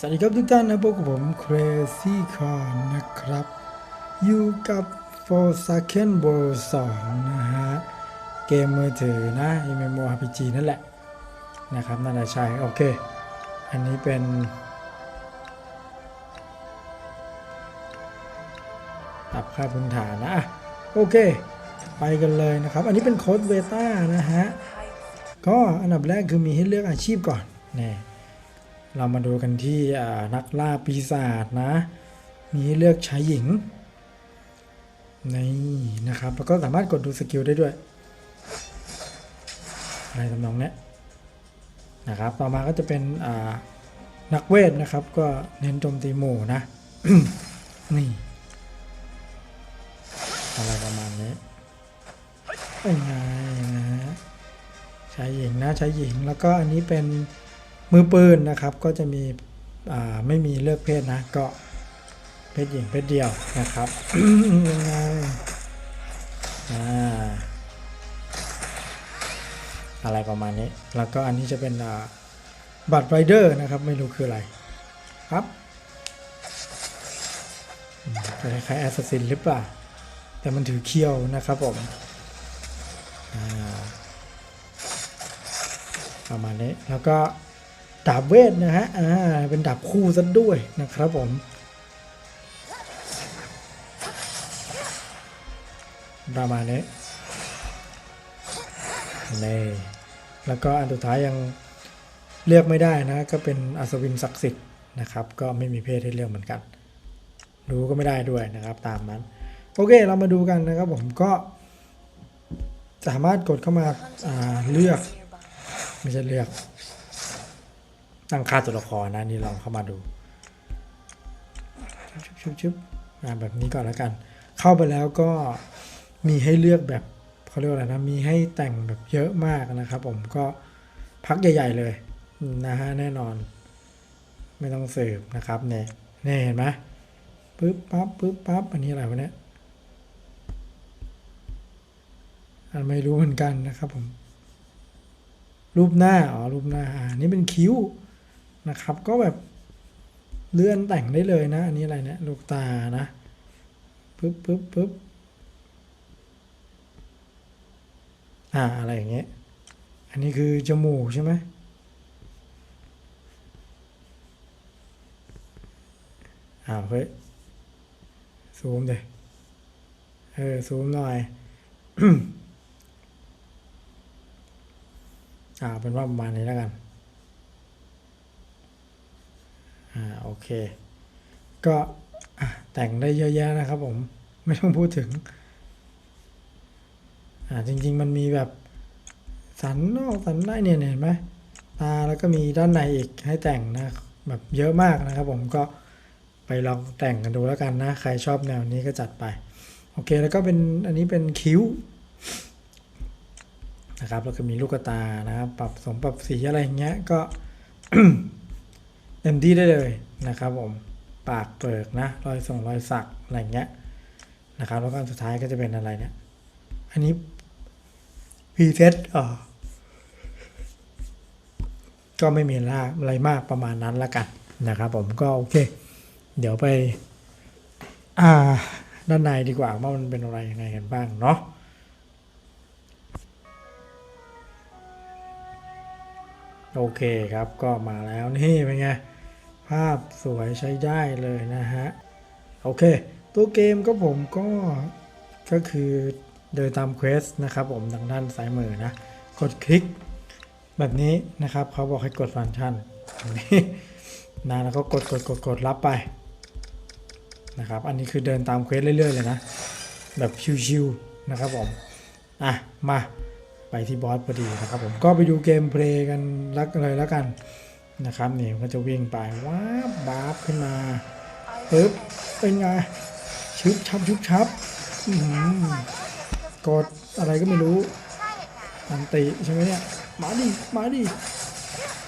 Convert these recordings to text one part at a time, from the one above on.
สวัสดีครับทุกท่านนะพบกับผม Crazy Car นะครับ อยู่กับ Forsaken World 2 นะฮะ เกมมือถือนะ MMORPG นั่นแหละ นะครับน่าจะใช่โอเค อันนี้เป็น ปรับค่าพื้นฐานนะอะโอเค ไปกันเลยนะครับ อันนี้เป็นโค้ดเบต้านะฮะ ก็อันดับแรกคือมีให้เลือกอาชีพก่อนนี่ เรามาดูกันที่นักล่าปีศาจนะ มีเลือกชายหญิงนี่นะครับ แล้วก็สามารถกดดูสกิลได้ด้วยอะไรทำนองนี้นะครับ ต่อมาก็จะเป็นนักเวทนะครับ ก็เน้นโจมตีหมู่นะ นี่อะไรประมาณนี้เป็นไงนะฮะชายหญิงนะชายหญิงแล้วก็อันนี้เป็น มือปืนนะครับก็จะมีไม่มีเลือกเพศนะก็เพศหญิงเพศเดียวนะครับยังไงอะไรประมาณนี้ แล้วก็อันนี้จะเป็นบัตรไรเดอร์นะครับ ไม่รู้คืออะไรครับคล้ายๆแอสซัสซินหรือเปล่า แต่มันถือเคียวนะครับผมประมาณนี้แล้วก็ ดาบเวทนะฮะ อ่า เป็นดาบคู่ซะด้วยนะครับผม ประมาณนี้นี่แล้วก็อันสุดท้ายยังเลือกไม่ได้นะ ก็เป็นอัศวินศักดิ์สิทธิ์นะครับ ก็ไม่มีเพศให้เลือกเหมือนกันรู้ก็ไม่ได้ด้วยนะครับ ตามนั้น โอเค เรามาดูกันนะครับผมก็ สามารถกดเข้ามาาเลือก ไม่ใช่เลือก ตั้งค่าตัวละครนะนี่ลองเข้ามาดูชุบชุบแบบนี้ก่อนแล้วกัน เข้าไปแล้วก็มีให้เลือกแบบเขาเรียกว่าอะไรนะ มีให้แต่งแบบเยอะมากนะครับ ผมก็พักใหญ่ ๆ เลยนะฮะแน่นอน ไม่ต้องสืบนะครับเนี่ยเนี่ยเห็นไหมปึ๊บปั๊บปึ๊บปั๊บอันนี้อะไรวะเนี่ยอันไม่รู้เหมือนกันนะครับผม รูปหน้า อ๋อ รูปหน้า อ่า นี่เป็นคิ้ว นะครับ ก็แบบเลื่อนแต่งได้เลยนะ อันนี้อะไรเนี่ยลูกตานะปึ๊บปึ๊บปึ๊บอ่าอะไรอย่างเงี้ย อันนี้คือจมูกใช่ไหมอ้าวเฮ้ยซูมเลยเออซูมหน่อยอ่าเป็นว่าประมาณนี้แล้วกัน อ่าโอเค ก็แต่งได้เยอะแยะนะครับผมไม่ต้องพูดถึงอ่าจริง ๆ มันมีแบบสันนอกสันในเนี่ยเห็นไหมตาแล้วก็มีด้านในอีกให้แต่งนะแบบเยอะมากนะครับผมก็ไปลองแต่งกันดูแล้วกันนะ ใครชอบแนวนี้ก็จัดไป โอเคแล้วก็เป็นอันนี้เป็นคิ้วนะครับแล้วก็มีลูกตานะครับ ปรับสมปรับสีอะไรอย่างเงี้ยก็ เต็มที่ได้เลยนะครับผมปากเปิกนะรอยส่งรอยสักอะไรอย่างเงี้ยนะครับแล้วก็สุดท้ายก็จะเป็นอะไรเนี่ยอันนี้พีเซตอ่อก็ไม่มีอะไรมากประมาณนั้นละกันนะครับผมก็โอเค เดี๋ยวไป อ่า ด้านในดีกว่าว่ามันเป็นอะไรยังไงกันบ้างเนาะโอเคครับก็มาแล้วนี่เป็นไง ภาพสวยใช้ได้เลยนะฮะ โอเค ตัวเกมก็ผมก็ก็คือเดินตามเควสนะครับผมทางด้านซ้ายมือนะ กดคลิกแบบนี้นะครับเขาบอกให้กดฟังก์ชันนี่นะแล้วก็กดกดกดกดรับไปนะครับ อันนี้คือเดินตามเควสเรื่อยๆเลยนะ แบบชิวๆนะครับผม อะ มาไปที่บอสพอดีนะครับผม ก็ไปดูเกมเพลย์กันลักเลยแล้วกัน นะครับนี่มันก็จะวิ่งไปว้าบบาบขึ้นมาปึ๊บเป็นไงชุบชับชุบชับอื้อหือกดอะไรก็ไม่รู้อันติใช่ไหมเนี่ยมาดิมาดิ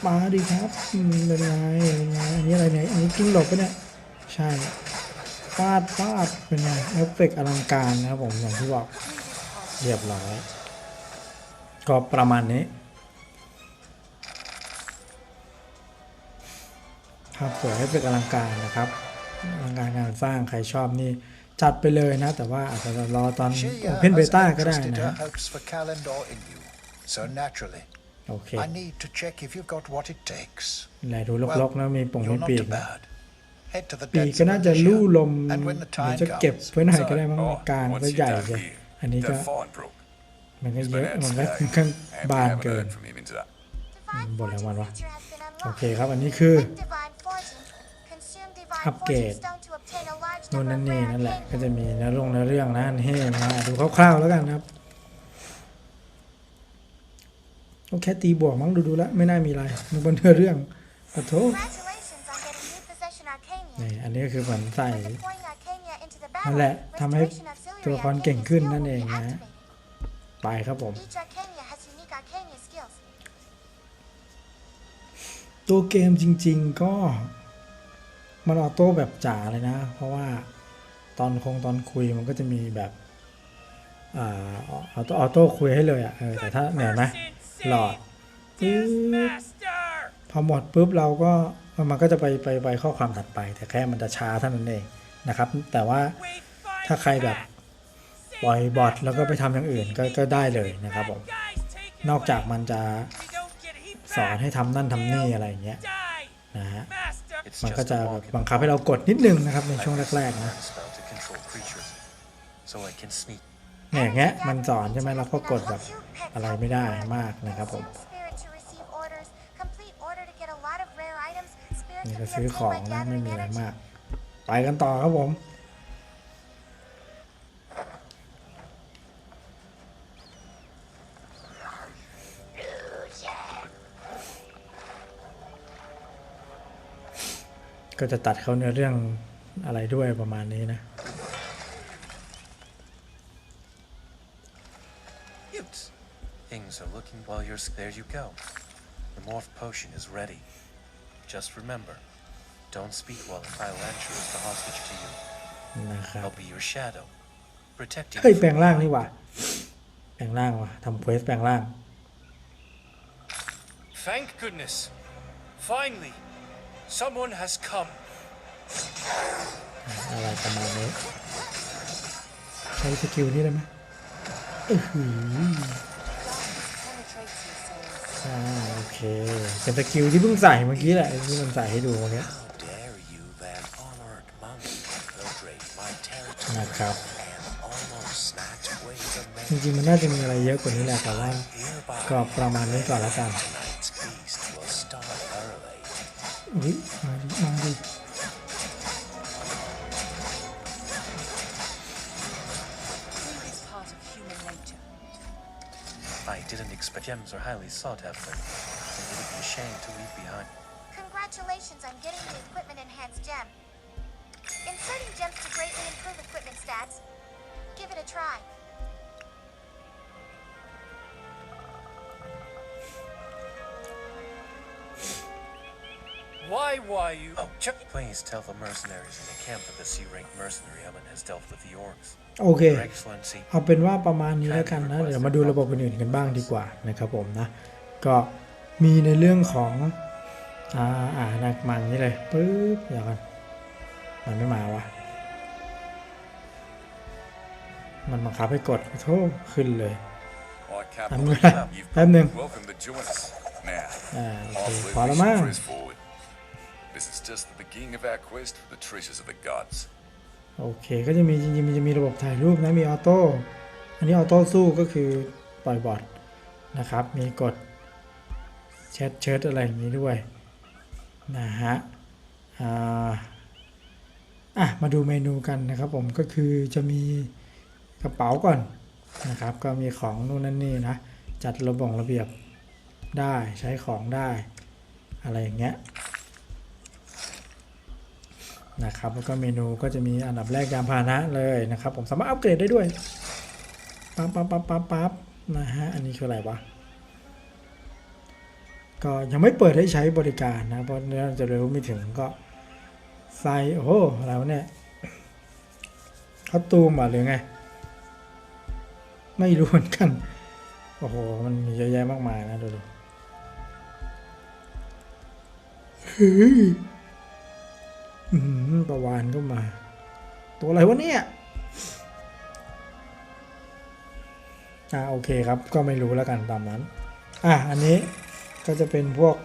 มาดิครับอืมเป็นไงเป็นไงอันนี้อะไรเนี่ยอันนี้กิ้งหลบปะเนี่ยใช่ฟาดฟาดเป็นไงเอฟเฟกต์อลังการนะครับผมอย่างที่บอกเรียบร้อยก็ประมาณนี้ ภภาพสวยให้เป็นอลังการนะครับอลังการงานสร้างใครชอบนี่จัดไปเลยนะ แต่ว่าอาจจะรอตอน She โอ uh, เพนเบ has ต้าก็ได้ entrusted นะ her hopes for Kalendor in you. So naturally, โอเค I need to check if you've got what it takes. แหละดูลกๆนะมีป่งมี you're not ปีก too นะ bad. Head to the ปีก depths ก็ of น่าจะ Alicia, ลู่ลม and when the หรือ time จะเก็บ comes, ไว้หน่อยก็ได้มั้ง Oh, กลาง once ก็ you're ใหญ่ down เลย here, อันนี้ก็ that fine broke. มันก็ He's เย been อะ out มันก็ today, ค่อนข้าง and we บาน haven't เกิน heard from him into that. บนแล้วมันวะโอโอเคเคคครัรับบอัอันนนี้นี้คืคือ ออัอัปปเกเกรรดดนู่นู่นนนั่นั่นนนี่นี่นั่นั่นนแหแหละละ ก็จะมีเนื้อลงเนื้อเรื่องนะเฮ้มาดูคร่าวๆแล้วกันนะครับก็แค่ตีบวกมั้งดูๆแล้วไม่น่ามีอะไรมันบนเนื้อเรื่องขอโทษนี่นี่อันนี้ก็คือเหมือนใส่นั่นั่นนแหแหละละทำทำให้ให้ตัตัววละละคครรเก่เก่งงขึ้ขึ้นนนั่นั่นนเอเองงนะนะไปครับผม ตัวเกมจริง ๆ ก็ มันออโต้แบบจ๋าเลยนะ เพราะว่าตอนคงตอนคุยมันก็จะมีแบบอ่าออโต้ออโต้คุยให้เลยอะแต่ถ้าเนี่ยนะหลอดปึ๊บพอหมดปุ๊บเราก็มันก็จะไปไปไปข้อความถัดไป แต่แค่มันจะช้าเท่านั้นเองนะครับ แต่ว่าถ้าใครแบบปล่อยบอทแล้วก็ไปทำอย่างอื่นก็ก็ได้เลยนะครับผมนอกจากมันจะสอนให้ทำนั่นทำนี่อะไรอย่างเงี้ยนะฮะ มันก็ just จะ a แบบ walk in บัง the คับให้เรา park. กดนิดนึงนะครับใน I ช่วง used แรกๆนะ a spell to control creatures, so I can sneak. เนี่ยอย่างเงี้ยมันสอนใช่ใช่ไหไหมมเราเราก็ก็กกดดแบแบบบอะอะไรไรไม่ไม่ได้ได้มามากกนะนะคครัรับบผผมมนี่นี่ก็ก็ซื้ซื้ออขขอองงนะนะไม่ไม่มีมีอะอะไรไรมามากกไปกันต่อครับผม ก็จะตัดเขาเนื้อเรื่องอะไรด้วยประมาณนี้นะ Oops. Things are looking well. You're there. You go. The morph potion is ready. Just remember, don't speak while Kylancher is the hostage to you. นะครับ I'll be your shadow, protecting เฮ้ย you แปลง from ร่าง harm. นี่หว่าแปลงร่างว่ะทำเควสแปลงร่าง Thank goodness. Finally, someone has come. อะไรประมาณนี้ใช้สกิลนี้ได้ไหมอื้อหืออ่าโอเคเป็นสกิลที่เพิ่งใส่เมื่อกี้แหละที่มันใส่ให้ดูเมื่อกี้ How dare you, that honored monk, infiltrate my territory นะครับ and almost snatch away the จริงๆมันน่าจะมีอะไรเยอะกว่านี้แหละแต่ว่า hereby ก็ประมาณนี้ก่อนแล้วกัน human nature. I didn't expect gems are highly sought after, and it would be a shame to leave behind. Congratulations on getting the equipment enhanced gem. Inserting gems to greatly improve equipment stats. Give it a try. Why, why you? Oh, Ch- please tell the mercenaries in the camp that the C-rank mercenary element has dealt with the orcs. โอเค Your Excellency, เอาเป็นว่าประมาณนี้แล้วกันนะ เดี๋ยวมาดูระบบอื่นๆกันบ้างดีกว่านะครับผมนะ ก็มีในเรื่องของ อ่าอ่านักมังนี่เลยปึ๊บเดี๋ยวกันมันไม่มาวะมันบังคับให้กดโทษขึ้นเลย Oh, I can't I'm believe gonna- it. You've I'm been gonna- welcome to join us. Now, อ่าโอเค I พอ believe แล้ว we มั้ง should press forward. This is just the beginning of our quest for the treasures of the gods. โอเค ก็จะมีจริงๆมันจะมีระบบถ่ายรูปนะ มีออโต้ อันนี้ออโต้สู้ก็คือปล่อยบอทนะครับ มีกดแชทเชิดอะไรอย่างนี้ด้วยนะฮะอ่าอะมาดูเมนูกันนะครับผมก็คือจะมีกระเป๋าก่อนนะครับ ก็มีของนู่นนั่นนี่นะ จัดระบงระเบียบได้ใช้ของได้ อะไรอย่างเงี้ย นะครับแล้วก็เมนูก็จะมีอันดับแรกยานพาหนะเลยนะครับผมสามารถอัปเกรดได้ด้วยปั๊บปั๊บปั๊บปั๊บปั๊บนะฮะอันนี้คืออะไรวะก็ยังไม่เปิดให้ใช้บริการนะ เพราะเนื้อจะเร็วไม่ถึงก็ใส่โอ้โหอะไรวเนี่ยคอสตูมอะหรือไง ไม่รู้เหมือนกัน โอ้โห มันมีเยอะแยะมากมายนะดูดู เฮ้ยก็มา ตัวอะไรวะเนี่ยอ่าโอเคครับก็ไม่รู้แล้วกันตามนั้น อะอันนี้ก็จะเป็นพวก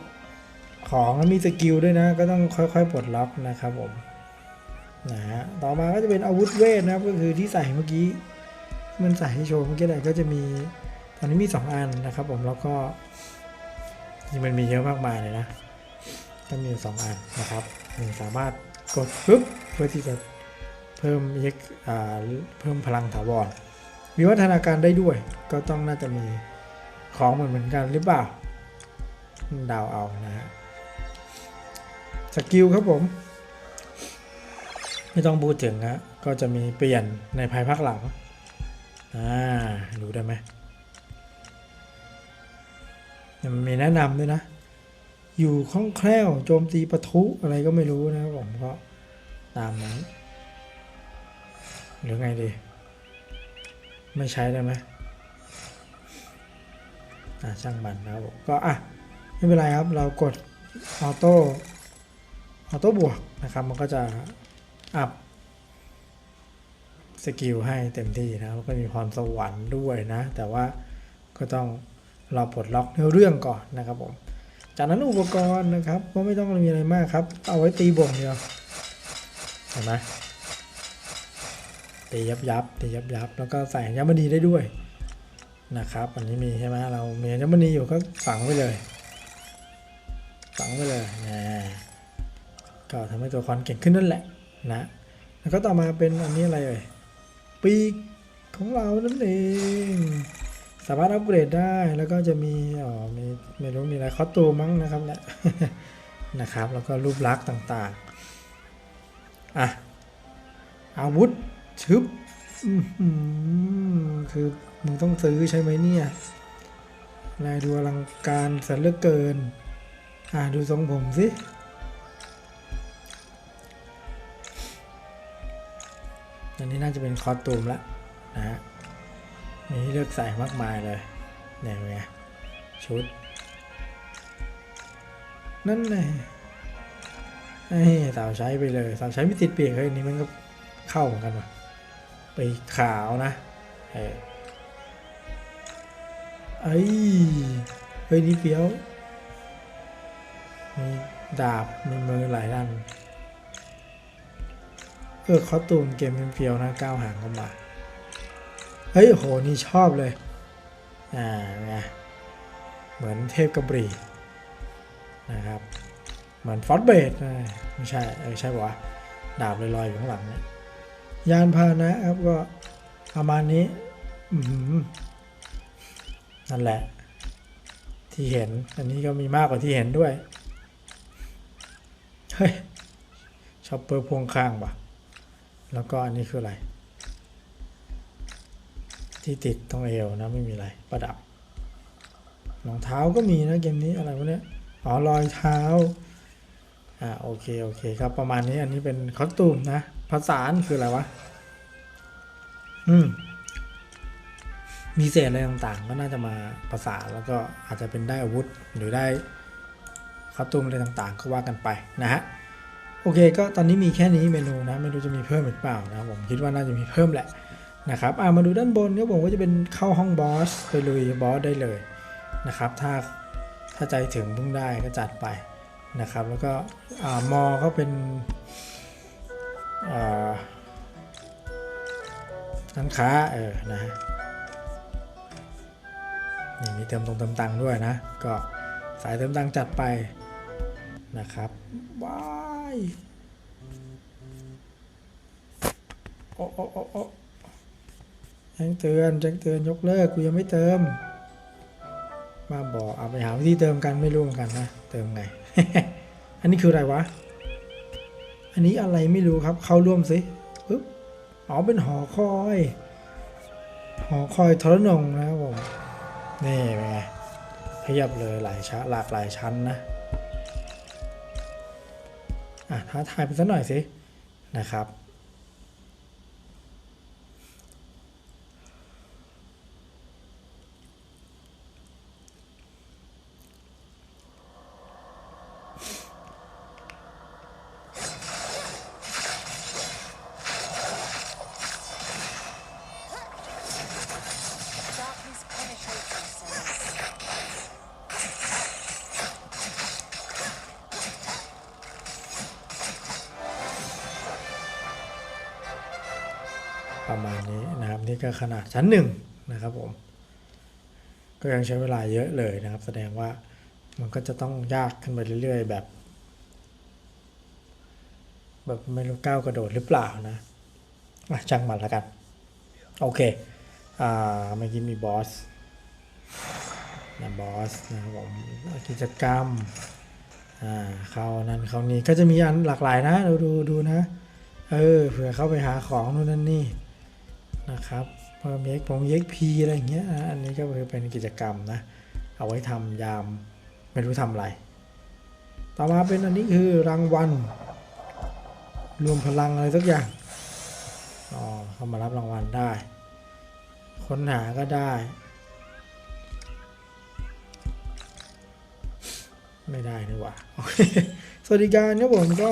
ของแล้วมีสกิลด้วยนะ ก็ต้องค่อยๆปลดล็อกนะครับผมนะฮะต่อมาก็จะเป็นอาวุธเวทนะครับก็คือที่ใส่เมื่อกี้ มันใส่ให้โชว์เมื่อกี้เลยก็จะมีตอนนี้มี 2 อันนะครับผมแล้วก็มันมีเยอะมากมายเลยนะก็มีสองอันนะครับหนึ่งสามารถ กดปุ๊บเพื่อที่จะเพิ่มเอ็กเพิ่มพลังถาวรมีวัฒนาการได้ด้วย ก็ต้องน่าจะมีของเหมือนเหมือนกันหรือเปล่าดาวเอานะฮะสกิลครับผม ไม่ต้องพูดถึงฮะก็จะมีเปลี่ยนในภายภาคหลังอ่าดูได้ไหมยมันมีแนะนำด้วยนะ อยู่คล่องแคล่วโจมตีปะทุอะไรก็ไม่รู้นะครับผมก็ตามนั้นหรือไงดี ไม่ใช้ได้ไหมอ่าช่างมันนะครับผมก็อะไม่เป็นไรครับ เรากดออโต้ออโต้บวกนะครับ มันก็จะอัพสกิลให้เต็มที่นะแล้วก็มีพรสวรรค์ด้วยนะ แต่ว่าก็ต้องรอปลดล็อกเนื้อเรื่องก่อนนะครับผม จากนั้นอุปกรณ์นะครับ ก็ไม่ต้องมีอะไรมากครับ เอาไว้ตีบ่งเดียวเห็นไหมตียับยับตียับยับแล้วก็ใส่ยัมณีได้ด้วยนะครับ อันนี้มีใช่ไหมเรามียัมณีอยู่ก็ฝังไว้เลยฝังไว้เลยนะก็ทำให้ตัวละครเก่งขึ้นนั่นแหละนะแล้วก็ต่อมาเป็นอันนี้อะไรเอ่ยปีกของเรานั่นเอง สามารถอัปเกรดได้แล้วก็จะมีอ๋อมีไม่รู้มีอะไรคอสตูมมั้งนะครับเนี่ยนะครับแล้วก็รูปลักษณ์ต่างๆอะอาวุธชึบคือมึงต้องซื้อใช่ไหมเนี่ยลายดูอลังการสียเลือเกิน อะดูทรงผมสิอันนี้น่าจะเป็นคอสตูมละนะฮะ มีเลือกใส่มากมายเลยเนี่ยไงชุด นั่นไงไอ้สาวใช้ไปเลยสาวใช้ไม่ติดเปียกเฮ้ยนนี้มันก็เข้าเหมือนกันว่ะไปขาวนะเออไอ้ยเฮ้ยนี่เฟี้ยวมีดาบมีมือหลายด้านเออคอตูมเกมเฟียวนะก้าวหางเข้ามา เฮ้ยโหนี่ชอบเลย อ่าไงเหมือนเทพกระบรีนะครับ เหมือนฟอสเบดไม่ใช่เออใช่ปะวะดาบลอยๆอยู่ข้างหลังเนี่ยยานพาหนะครับก็ประมาณนี้นั่นแหละ ที่เห็น อันนี้ก็มีมากกว่าที่เห็นด้วย เฮ้ยชอปเปอร์พวงข้างปะแล้วก็อันนี้คืออะไร ที่ติดตรงเอวนะไม่มีอะไรประดับรองเท้าก็มีนะเกมนี้อะไรวะเนี่ยอ๋อรอยเท้าอ่าโอเคโอเคครับประมาณนี้อันนี้เป็นคอสตูมนะภาษาคืออะไรวะอืมมีเศษอะไรต่างๆ ก็น่าจะมาภาษาแล้วก็อาจจะเป็นได้อาวุธหรือได้คอสตูมอะไรต่างๆ ก็ว่ากันไปนะฮะโอเค ก็ตอนนี้มีแค่นี้เมนูนะไม่รู้จะมีเพิ่มหรือเปล่านะผมคิดว่าน่าจะมีเพิ่มแหละ นะครับอ่ามาดูด้านบนก็ผมก็จะเป็นเข้าห้องบอสไปลุยบอสได้เลยนะครับ ถ้าถ้าใจถึงพิ่งได้ก็จัดไปนะครับ แล้วก็อ่ามอก็เป็นอ่าร้านค้าเออนะฮะนี่มีเติมตรงเติมตังค์ด้วยนะ ก็สายเติมตังค์จัดไปนะครับว้ายโอ้โอ้โอ้ แจ้งเตือนแจ้งเตือนยกเลิกกูยังไม่เติม มาบอกเอาไปหาวิธีเติมกันไม่รู้เหมือนกันนะเติมไง อันนี้คืออะไรวะ อันนี้อะไรไม่รู้ครับ เข้าร่วมสิปึ๊บอ๋อเป็นหอคอย หอคอยทรนงนะครับผมนี่เป็นไงเพียบเลยหลายชั้นหลากหลายชั้นนะอะท้าทายไปสักหน่อยสินะครับ ประมาณนี้นะครับนี่ก็ขนาดชั้นหนึ่งนะครับผมก็ยังใช้เวลาเยอะเลยนะครับ แสดงว่ามันก็จะต้องยากขึ้นไปเรื่อย ๆ แบบ แบบไม่รู้ก้าวกระโดดหรือเปล่านะอะช่างมันแล้วกัน โอเคอ่าเมื่อกี้มีบอสนะบอสนะครับผมกิจกรรมอ่าเขานั้นเขานี้ก็จะมีอันหลากหลายนะ ดูดูดูนะ เออเผื่อเข้าไปหาของนู่นนั่นนี่ นะครับเพิ่มเอ็กพงเอ็กพีอะไรอย่างเงี้ยอันนี้ก็คือเป็นกิจกรรมนะ เอาไว้ทำยาม ไม่รู้ทำอะไร ต่อมาเป็นอันนี้คือรางวัล รวมพลังอะไรสักอย่างอ๋อเข้ามารับรางวัลได้ ค้นหาก็ได้ ไม่ได้นี่หว่าสวัสดิการเนี่ยผมก็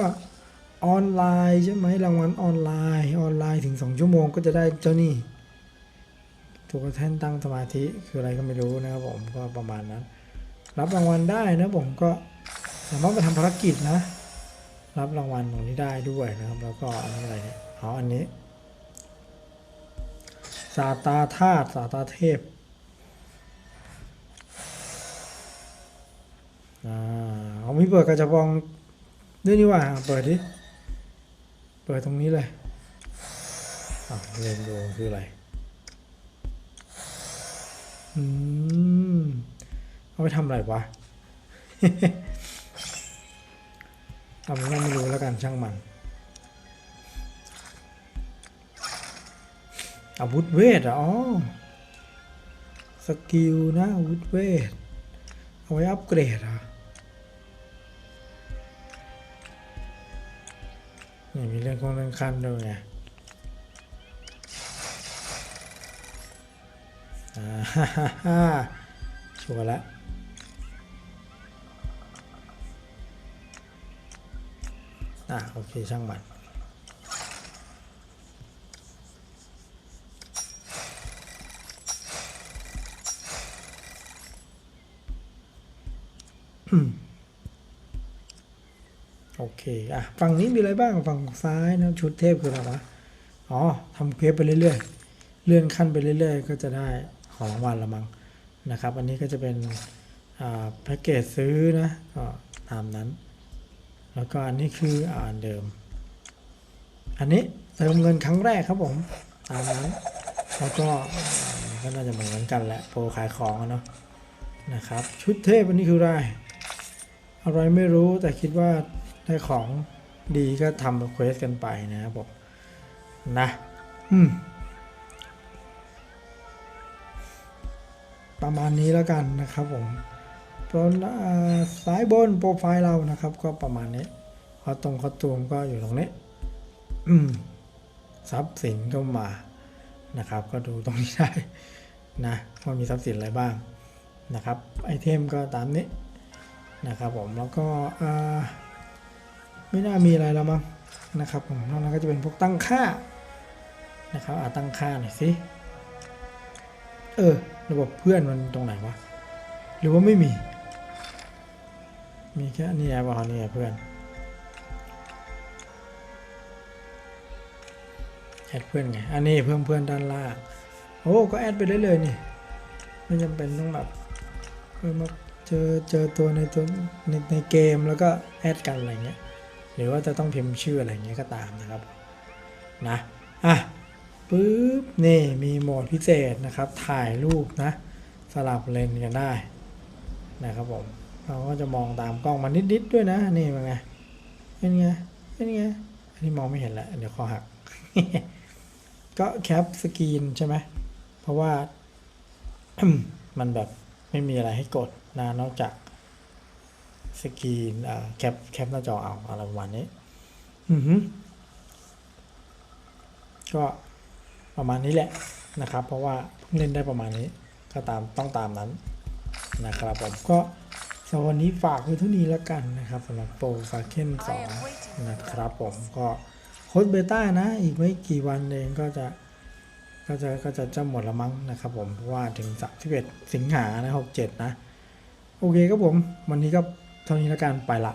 ออนไลน์ใช่ไหมรางวัลออนไลน์ออนไลน์ถึง 2 ชั่วโมงก็จะได้เจ้านี่ถูกแท่นตั้งสมาธิคืออะไรก็ไม่รู้นะครับผมก็ประมาณนั้น รับรางวัลได้นะผมก็สามารถไปทำภารกิจนะ รับรางวัลตรงนี้ได้ด้วยนะครับ แล้วก็อันนี้อะไรเนี่ยอ๋ออันนี้ซาตาธาตุซาตาเทพอ่าเอามีเปิดกระจบองด้วยนี่ว่าเปิดดิ เปิดตรงนี้เลยอะเรียนดูคืออะไร อืม เอาไปทำอะไรวะเอาเป็นว่าไม่รู้แล้วกันช่างมัน อาวุธเวทอ๋อ สกิลนะอาวุธเวท เอาไว้อัปเกรดเห นี่มีเรื่องของเรื่องขั้นด้วยไงฮ่าฮ่าฮ่าชัวร์แล้วอะโอเคช่างมัน โอเคอะฝั่งนี้มีอะไรบ้างฝั่งซ้ายนะชุดเทพคืออะไรวะอ๋อทำเควสไปเรื่อยๆ เลื่อนขั้นไปเรื่อยๆ ก็จะได้ของรางวัลละมั้งนะครับ อันนี้ก็จะเป็นอ่าแพ็กเกจซื้อนะก็ตามนั้น แล้วก็อันนี้คืออ่านเดิม อันนี้เติมเงินครั้งแรกครับผมตามนั้นแล้วก็ก็น่าจะเหมือนกันแหละโปรขายของเนาะนะครับ ชุดเทพอันนี้คืออะไรอะไรไม่รู้แต่คิดว่า ได้ของดีก็ทำเควสกันไปนะครับผมนะอืมประมาณนี้แล้วกันนะครับผมโปรอ่าสายบนโปรไฟล์เรานะครับ ก็ประมาณนี้คอตรงคอตูมก็อยู่ตรงนี้อืมทรัพย์สินก็มานะครับ ก็ดูตรงนี้ได้นะว่ามีทรัพย์สินอะไรบ้างนะครับไอเทมก็ตามนี้นะครับผมแล้วก็อ่า ไม่น่ามีอะไรแล้วมั้งนะครับผมนอกนั้นก็จะเป็นพวกตั้งค่านะครับอ่าตั้งค่าหน่อยสิเออระบบเพื่อนมันตรงไหนวะหรือว่าไม่มี มีแค่นี่แอปเอานี่เพื่อนแอดเพื่อนไงอันนี้เพิ่มเพื่อนด้านล่างโอ้ก็แอดไปเรื่อยนี่ไม่จำเป็นต้องแบบเออมาเจอเจอตัวในตัวในในเกมแล้วก็แอดกันอะไรเงี้ย หรือว่าจะต้องพิมพ์ชื่ออะไรอย่างเงี้ยก็ตามนะครับนะอะปึ๊บนี่มีโหมดพิเศษนะครับ ถ่ายรูปนะ สลับเลนกันได้นะครับผมเราก็จะมองตามกล้องมานิดๆด้วยนะ นี่เป็นไงเป็นไงเป็นไงอันนี้มองไม่เห็นแล้วเดี๋ยวคอหัก ก็แคปสกรีนใช่ไหมเพราะว่ามันแบบไม่มีอะไรให้กดนะนอกจาก สกรีนแคปแคปหน้าจอเอาอะไรประมาณนี้อือหือก็ประมาณนี้แหละนะครับ เพราะว่าเพิ่งเล่นได้ประมาณนี้ก็ตามต้องตามนั้นนะครับผมก็สำหรับวันนี้ฝากไว้เท่านี้แล้วกันนะครับสำหรับโปรฟาเคนสองนะครับผมก็โค้ดเบต้านะ อีกไม่กี่วันเองก็จะก็จะก็จะจะหมดละมั้งนะครับผมเพราะว่าถึง 31 สิงหานะ 67 นะ โอเคครับผม วันนี้ก็ เท่านี้แล้วกันไปละ